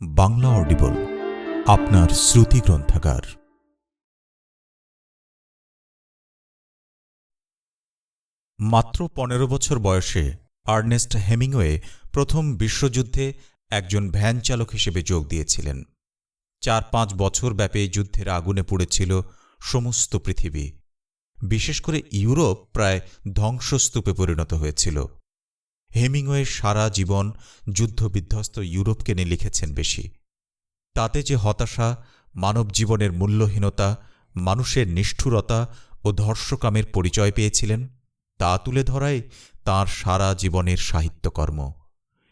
Bangla audible, আপনার শ্রুতি গ্রন্থাগার। মাত্র পনেরো বছর বয়সে আর্নেস্ট হেমিংওয়ে প্রথম বিশ্বযুদ্ধে একজন ভ্যান চালক হিসেবে যোগ দিয়েছিলেন। চার পাঁচ বছর ব্যাপী যুদ্ধের আগুনে পুড়েছিল সমস্ত পৃথিবী। বিশেষ করে ইউরোপ প্রায় ধ্বংসস্তূপে পরিণত হয়েছিল। হেমিংওয়ে সারা জীবন যুদ্ধবিধ্বস্ত ইউরোপকে নিয়ে লিখেছেন বেশি। তাতে যে হতাশা, মানব জীবনের মূল্যহীনতা, মানুষের নিষ্ঠুরতা ও ধর্ষকামের পরিচয় পেয়েছিলেন, তা তুলে ধরাই তাঁর সারা জীবনের সাহিত্যকর্ম।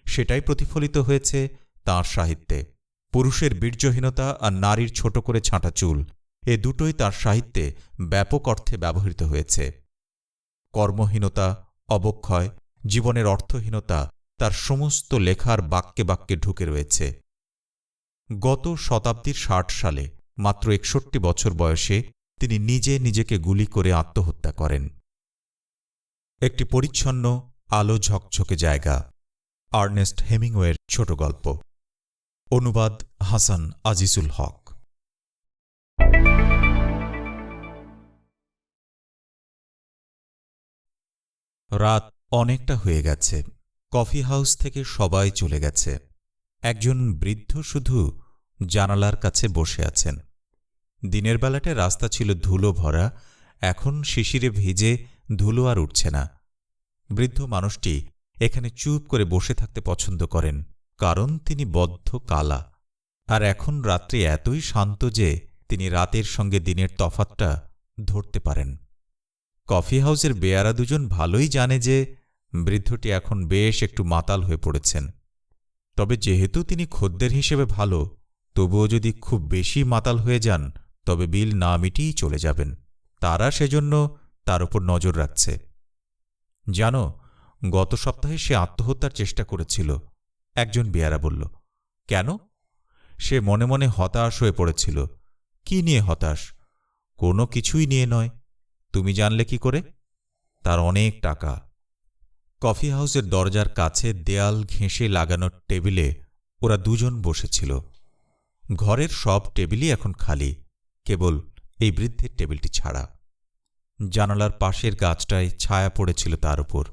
সেটাই প্রতিফলিত হয়েছে তাঁর সাহিত্যে। পুরুষের বীর্যহীনতা আর নারীর ছোট করে ছাঁটা চুল, এ দুটোই তার সাহিত্যে ব্যাপক অর্থে ব্যবহৃত হয়েছে। কর্মহীনতা, অবক্ষয় জীবনের অর্থহীনতা তার সমস্ত লেখার বাক্যে বাক্যে ঢুকে রয়েছে। গত শতাব্দীর ষাট সালে, মাত্র একষট্টি বছর বয়সে, তিনি নিজে নিজেকে গুলি করে আত্মহত্যা করেন। একটি পরিচ্ছন্ন, আলো ঝকঝকে জায়গা। আর্নেস্ট হেমিংওয়ের ছোট গল্প। অনুবাদ হাসান আজিজুল হক। রাত অনেকটা হয়ে গেছে। কফি হাউস থেকে সবাই চলে গেছে। একজন বৃদ্ধ শুধু জানালার কাছে বসে আছেন। দিনের বেলাটা রাস্তা ছিল ধুলো ভরা, এখন শিশিরে ভিজে ধুলো আর উঠছে না। বৃদ্ধ মানুষটি এখানে চুপ করে বসে থাকতে পছন্দ করেন, কারণ তিনি বদ্ধ কালা। আর এখন রাত্রি এতই শান্ত যে তিনি রাতের সঙ্গে দিনের তফাতটা ধরতে পারেন। কফি হাউসের বেয়ারা দুজন ভালোই জানে যে বৃদ্ধটি এখন বেশ একটু মাতাল হয়ে পড়েছেন। তবে যেহেতু তিনি খদ্দের হিসেবে ভালো, তবুও যদি খুব বেশি মাতাল হয়ে যান, তবে বিল না মিটিয়েই চলে যাবেন। তারা সেজন্য তার উপর নজর রাখছে। জানো, গত সপ্তাহে সে আত্মহত্যার চেষ্টা করেছিল। একজন বেয়ারা বলল, কেন? সে মনে মনে হতাশ হয়ে পড়েছিল। কি নিয়ে হতাশ? কোনো কিছুই নিয়ে নয়। তুমি জানলে কি করে? তার অনেক টাকা। কফি হাউসের দরজার কাছে দেয়াল ঘেঁষে লাগানো টেবিলে ওরা দুজন বসেছিল। ঘরের সব টেবিলই এখন খালি, কেবল এই বৃদ্ধের টেবিলটি ছাড়া। জানালার পাশের গাছটায় ছায়া পড়েছিল তার উপর।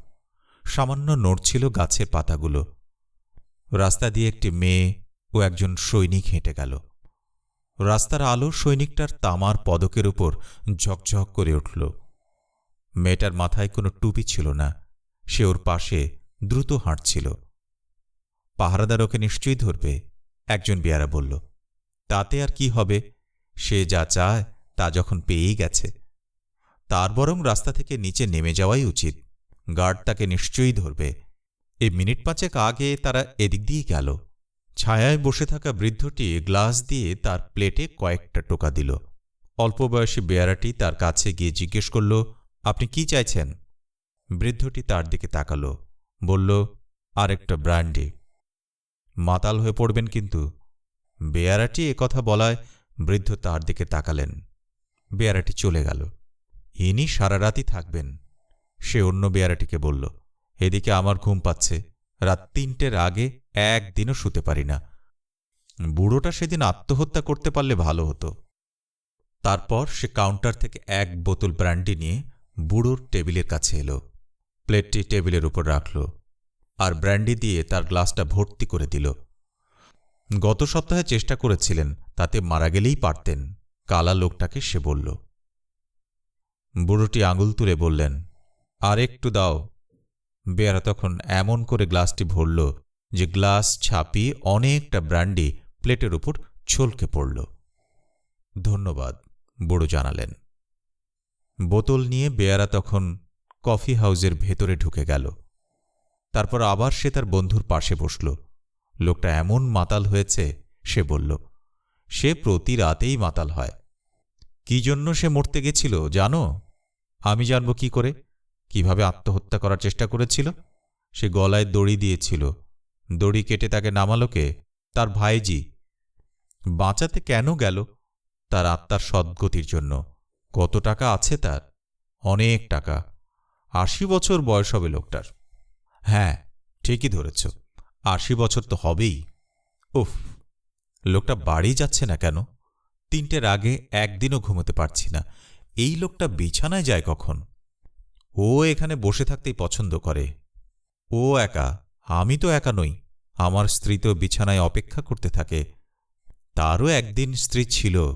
সামান্য নড়ছিল গাছের পাতাগুলো। রাস্তা দিয়ে একটি মেয়ে ও একজন সৈনিক হেঁটে গেল। রাস্তার আলো সৈনিকটার তামার পদকের উপর ঝকঝক করে উঠল। মেয়েটার মাথায় কোনো টুপি ছিল না। সে ওর পাশে দ্রুত হাঁটছিল। পাহারাদার ওকে নিশ্চয়ই ধরবে, একজন বিয়ারা বলল। তাতে আর কি হবে? সে যা চায় তা যখন পেয়েই গেছে। তার বরং রাস্তা থেকে নিচে নেমে যাওয়াই উচিত। গার্ড তাকে নিশ্চয়ই ধরবে। এ মিনিট পাঁচেক আগে তারা এদিক দিয়েই গেল। ছায়ায় বসে থাকা বৃদ্ধটি গ্লাস দিয়ে তার প্লেটে কয়েকটা টোকা দিল। অল্প বয়সী বেয়ারাটি তার কাছে গিয়ে জিজ্ঞেস করল, আপনি কি চাইছেন? বৃদ্ধটি তার দিকে তাকাল, বলল, আরেকটা ব্র্যান্ডি। মাতাল হয়ে পড়বেন কিন্তু। বেয়ারাটি কথা বলায় বৃদ্ধ তার দিকে তাকালেন। বেয়ারাটি চলে গেল। ইনি সারা রাতই থাকবেন। সে অন্য বেয়ারাটিকে বলল, এদিকে আমার ঘুম পাচ্ছে। রাত তিনটের আগে একদিনও শুতে পারি না। বুড়োটা সেদিন আত্মহত্যা করতে পারলে ভালো হতো। তারপর সে কাউন্টার থেকে এক বোতল ব্র্যান্ডি নিয়ে বুড়োর টেবিলের কাছে এলো। প্লেটটি টেবিলের উপর রাখল আর ব্র্যান্ডি দিয়ে তার গ্লাসটা ভর্তি করে দিল। গত সপ্তাহে চেষ্টা করেছিলেন, তাতে মারা গেলেই পারতেন, কালা লোকটাকে সে বলল। বুড়োটি আঙুল তুলে বললেন, আর একটু দাও। বেয়ারা তখন এমন করে গ্লাসটি ভরল যে গ্লাস ছাপিয়ে অনেকটা ব্র্যান্ডি প্লেটের উপর ছলকে পড়ল। ধন্যবাদ, বুড়ো জানালেন। বোতল নিয়ে বেয়ারা তখন কফি হাউজের ভেতরে ঢুকে গেল। তারপর আবার সে তার বন্ধুর পাশে বসল। লোকটা এমন মাতাল হয়েছে, সে বলল, সে প্রতি রাতেই মাতাল হয়। কি জন্য সে মরতে গেছিল, জানো? আমি জানব কি করে? কীভাবে আত্মহত্যা করার চেষ্টা করেছিল? সে গলায় দড়ি দিয়েছিল। দড়ি কেটে তাকে নামালো কে? তার ভাইজি। বাঁচাতে কেন গেল? তার আত্মার সদ্গতির জন্য। কত টাকা আছে তার? অনেক টাকা। আশি বছর বয়স হবে লোকটার। হ্যাঁ ঠিকই ধরেছ। আশি বছর তো হবেই। উফ, লোকটা বাড়ি যাচ্ছে না কেন? তিনটের আগে একদিনও ঘুমোতে পারছি না। এই লোকটা বিছানায় যায় কখন? ও এখানে বসে থাকতেই পছন্দ করে। ও একা, আমি তো একা নই। আমার স্ত্রী তো বিছানায় অপেক্ষা করতে থাকে। তারও একদিন স্ত্রী ছিল।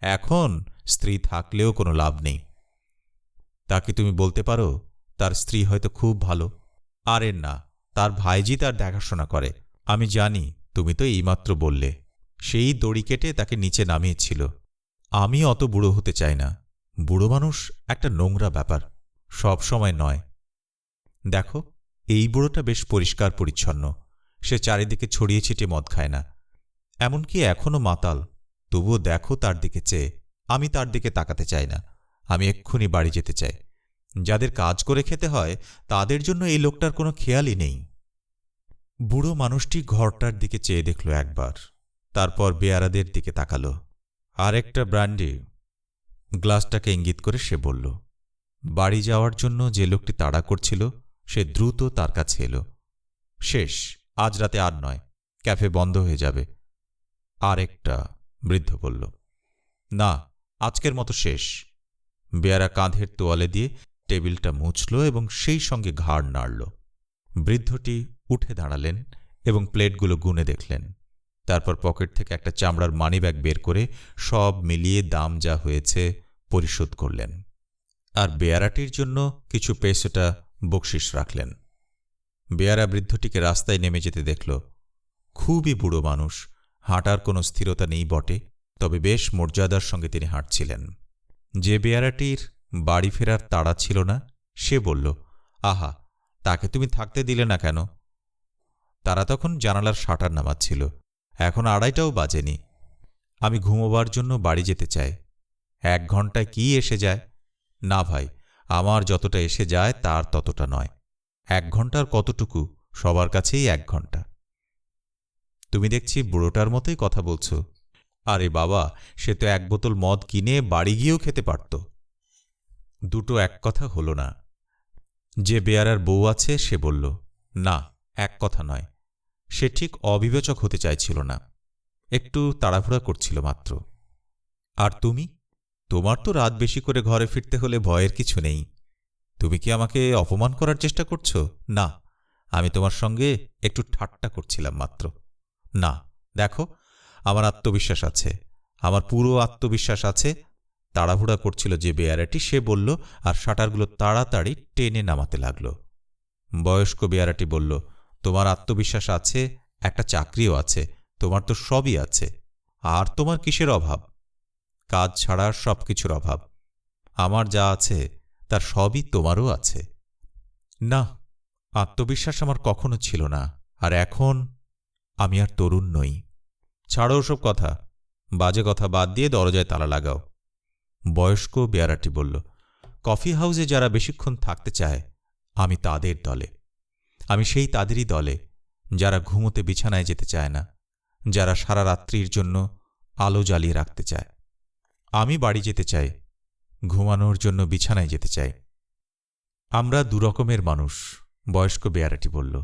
এখন স্ত্রী থাকলেও কোনো লাভ নেই। তাকে তুমি বলতে পারো? তার স্ত্রী হয়তো খুব ভালো। আরে না, তার ভাইজি তার দেখাশোনা করে। আমি জানি, তুমি তো এইমাত্র বললে। সেই দড়ি কেটে তাকে নিচে নামিয়েছিল। আমি অত বুড়ো হতে চাই না। বুড়ো মানুষ একটা নোংরা ব্যাপার। সব সময় নয়। দেখো, এই বুড়োটা বেশ পরিষ্কার পরিচ্ছন্ন। সে চারিদিকে ছড়িয়ে ছিটিয়ে মদ খায় না। এমনকি এখনও মাতাল। তবুও দেখো তার দিকে চেয়ে। আমি তার দিকে তাকাতে চাই না। আমি এক্ষুনি বাড়ি যেতে চাই। যাদের কাজ করে খেতে হয়, তাদের জন্য এই লোকটার কোনো খেয়ালই নেই। বুড়ো মানুষটি ঘরটার দিকে চেয়ে দেখল একবার, তারপর বেয়ারাদের দিকে তাকালো। আর একটা ব্র্যান্ডে। গ্লাসটাকে ইঙ্গিত করে সে বলল, বাড়ি যাওয়ার জন্য যে লোকটি তাড়া করছিল, সে দ্রুত তার কাছে এলো। শেষ, আজ রাতে আর নয়, ক্যাফে বন্ধ হয়ে যাবে। আর একটা বৃদ্ধ বলল, না, আজকের মতো শেষ। বেয়ারা কাঁধের তোয়ালে দিয়ে টেবিলটা মুছল এবং সেই সঙ্গে ঘাড় নাড়ল। বৃদ্ধটি উঠে দাঁড়ালেন এবং প্লেটগুলো গুনে দেখলেন। তারপর পকেট থেকে একটা চামড়ার মানিব্যাগ বের করে সব মিলিয়ে দাম যা হয়েছে পরিশোধ করলেন। আর বেয়ারাটির জন্য কিছু পেসোটা বকশিস রাখলেন। বেয়ারা বৃদ্ধটিকে রাস্তায় নেমে যেতে দেখল। খুবই বুড়ো মানুষ, হাঁটার কোনো স্থিরতা নেই বটে, তবে বেশ মর্যাদার সঙ্গে তিনি হাঁটছিলেন। যে বেয়ারাটির বাড়ি ফেরার তাড়া ছিল না। সে বলল, আহা, তাকে তুমি থাকতে দিলে না কেন? তারা তখন জানালার শাটার নামাচ্ছিল এখন আড়াইটাও বাজেনি। আমি ঘুমোবার জন্য বাড়ি যেতে চাই। এক ঘন্টায় কি এসে যায়? না ভাই, আমার যতটা এসে যায় তার ততটা নয়। এক ঘণ্টার কতটুকু? সবার কাছেই এক ঘণ্টা। তুমি দেখছি বুড়োটার মতোই কথা বলছো। আরে বাবা, সে তো এক বোতল মদ কিনে বাড়ি গিয়েও খেতে পারত। দুটো এক কথা হল না। যে বেয়ারার বউ আছে, সে বলল, না, এক কথা নয়। সে ঠিক অবিবেচক হতে চাইছিল না। একটু তাড়াহুড়া করছিল মাত্র। আর তুমি? তোমার তো রাত বেশি করে ঘরে ফিরতে হলে ভয়ের কিছু নেই। তুমি কি আমাকে অপমান করার চেষ্টা করছ? না। আমি তোমার সঙ্গে একটু ঠাট্টা করছিলাম মাত্র। না, দেখো, আমার আত্মবিশ্বাস আছে। আমার পুরো আত্মবিশ্বাস আছে তাড়াহুড়া করছিল যে বেয়ারাটি, সে বলল, আর শাটারগুলো তাড়াতাড়ি টেনে নামাতে লাগল। বয়স্ক বেয়ারাটি বলল, তোমার আত্মবিশ্বাস আছে, একটা চাকরিও আছে, তোমার তো সবই আছে, আর তোমার কিসের অভাব? কাজ ছাড়ার সব কিছুর অভাব। আমার যা আছে, তার সবই তোমারও আছে। না, আত্মবিশ্বাস আমার কখনো ছিল না, আর এখন আমি আর তরুণ নই। ছাড়ো ওসব কথা, বাজে কথা বাদ দিয়ে দরজায় তালা লাগাও। বয়স্ক বেয়ারাটি বলল, কফি হাউসে যারা বেশিক্ষণ থাকতে চায়, আমি তাদের দলে। আমি সেই তাদেরই দলে, যারা ঘুমোতে বিছানায় যেতে চায় না, যারা সারা রাত্রির জন্য আলো জ্বালিয়ে রাখতে চায়। আমি বাড়ি যেতে চাই, ঘুমানোর জন্য বিছানায় যেতে চাই। আমরা দুরকমের মানুষ, বয়স্ক বেয়ারাটি বলল।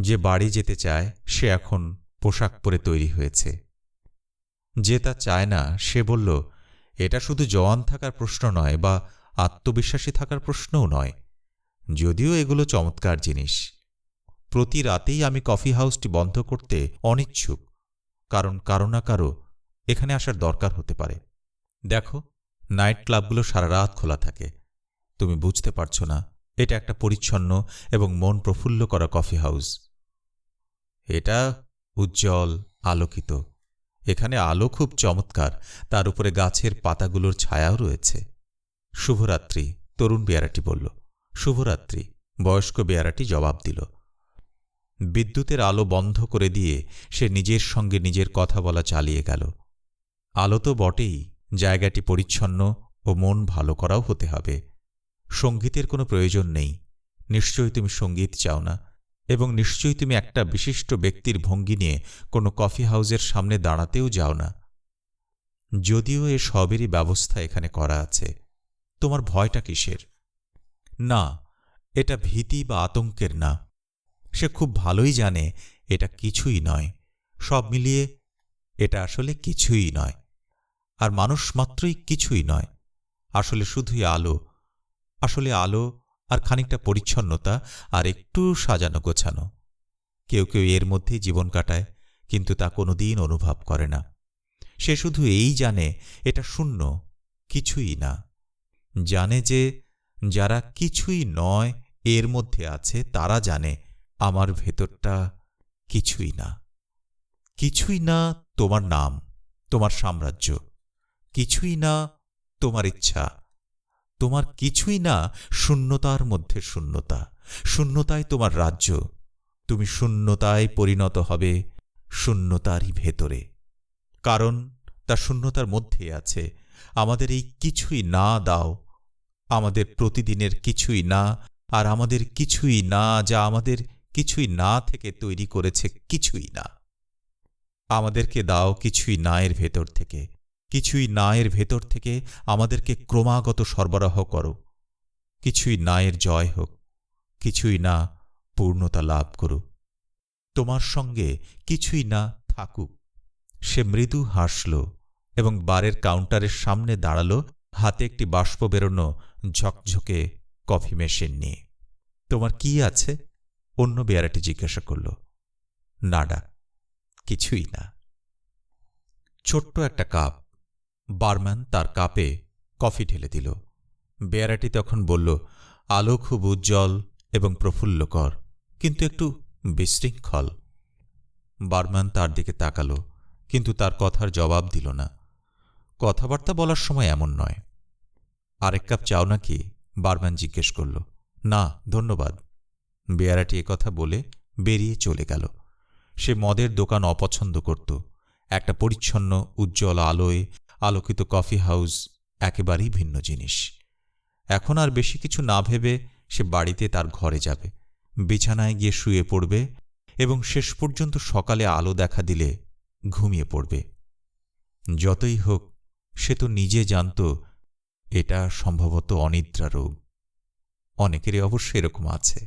যে বাড়ি যেতে চায়, সে এখন পোশাক পরে তৈরি হয়েছে। যে তা চায় না, সে বলল এটা শুধু জওয়ান থাকার প্রশ্ন নয় বা আত্মবিশ্বাসী থাকার প্রশ্নও নয়। যদিও এগুলো চমৎকার জিনিস। প্রতি রাতেই আমি কফি হাউসটি বন্ধ করতে অনিচ্ছুক, কারণ কারও না কারও এখানে আসার দরকার হতে পারে। দেখো, নাইট ক্লাবগুলো সারা রাত খোলা থাকে। তুমি বুঝতে পারছ না, এটা একটা পরিচ্ছন্ন এবং মন প্রফুল্ল করা কফি হাউস। এটা উজ্জ্বল, আলোকিত। এখানে আলো খুব চমৎকার। তার উপরে গাছের পাতাগুলোর ছায়াও রয়েছে। শুভরাত্রি, তরুণ বেয়ারাটি বলল। শুভরাত্রি, বয়স্ক বেয়ারাটি জবাব দিল। বিদ্যুতের আলো বন্ধ করে দিয়ে সে নিজের সঙ্গে নিজের কথা বলা চালিয়ে গেল। আলো তো বটেই, জায়গাটি পরিচ্ছন্ন ও মন ভালো করাও হতে হবে। সঙ্গীতের কোনো প্রয়োজন নেই। নিশ্চয়ই তুমি সংগীত চাও না। এবং নিশ্চয়ই তুমি একটা বিশিষ্ট ব্যক্তির ভঙ্গি নিয়ে কোনো কফি হাউসের সামনে দাঁড়াতেও যাও না। যদিও এ সবেরই ব্যবস্থা এখানে করা আছে। তোমার ভয়টা কিসের? না, এটা ভীতি বা আতঙ্কের না। সে খুব ভালোই জানে এটা কিছুই নয়। সব মিলিয়ে এটা আসলে কিছুই নয়। আর মানুষ মাত্রই কিছুই নয়। আসলে শুধুই আলো। আসলে আলো আর খানিকটা পরিচ্ছন্নতা আর একটু সাজানো গোছানো। কেউ কেউ এর মধ্যেই জীবন কাটায়, কিন্তু তা কোনোদিন অনুভব করে না। সে শুধু এই জানে, এটা শূন্য, কিছুই না। জানে যে, যারা কিছুই নয় এর মধ্যে আছে, তারা জানে, আমার ভেতরটা কিছুই না। কিছুই না তোমার নাম, তোমার সাম্রাজ্য। কিছুই না তোমার ইচ্ছা। তোমার কিছুই না শূন্যতার মধ্যে শূন্যতা। শূন্যতায় তোমার রাজ্য। তুমি শূন্যতায় পরিণত হবে শূন্যতারই ভেতরে। কারণ তা শূন্যতার মধ্যে আছে। আমাদের এই কিছুই না দাও। আমাদের প্রতিদিনের কিছুই না আর আমাদের কিছুই না যা আমাদের কিছুই না থেকে তৈরি করেছে কিছুই না। আমাদেরকে দাও কিছুই না এর ভেতর থেকে। কিছুই না এর ভেতর থেকে আমাদেরকে ক্রমাগত সরবরাহ করো। কিছুই না এর জয় হোক, কিছুই না পূর্ণতা লাভ করো। তোমার সঙ্গে কিছুই না থাকুক। সে মৃদু হাসল এবং বারের কাউন্টারের সামনে দাঁড়াল, হাতে একটি বাষ্প বেরোনো ঝকঝকে কফি মেশিন নিয়ে। তোমার কি আছে? অন্য বেয়ারাটি জিজ্ঞাসা করল। নাডা, কিছুই না। ছোট্ট একটা কাপ বারম্যান তার কাপে কফি ঢেলে দিল। বেয়ারাটি তখন বলল, আলো খুব উজ্জ্বল এবং প্রফুল্লকর, কিন্তু একটু বিশৃঙ্খল। বারম্যান তার দিকে তাকালো, কিন্তু তার কথার জবাব দিল না। কথাবার্তা বলার সময় এমন নয়। আরেক কাপ চাও নাকি? বারম্যান জিজ্ঞেস করল, না, ধন্যবাদ। বেয়ারাটি কথা বলে বেরিয়ে চলে গেল। সে মদের দোকান অপছন্দ করত। একটা পরিচ্ছন্ন, উজ্জ্বল আলোয় আলোকিত কফি হাউস একেবারেই ভিন্ন জিনিস। এখন আর বেশি কিছু না ভেবে সে বাড়িতে তার ঘরে যাবে। বিছানায় গিয়ে শুয়ে পড়বে এবং শেষ পর্যন্ত সকালে আলো দেখা দিলে ঘুমিয়ে পড়বে। যতই হোক, সে তো নিজে জানত এটা সম্ভবত অনিদ্রা রোগ। অনেকেরই অবশ্য এরকম আছে।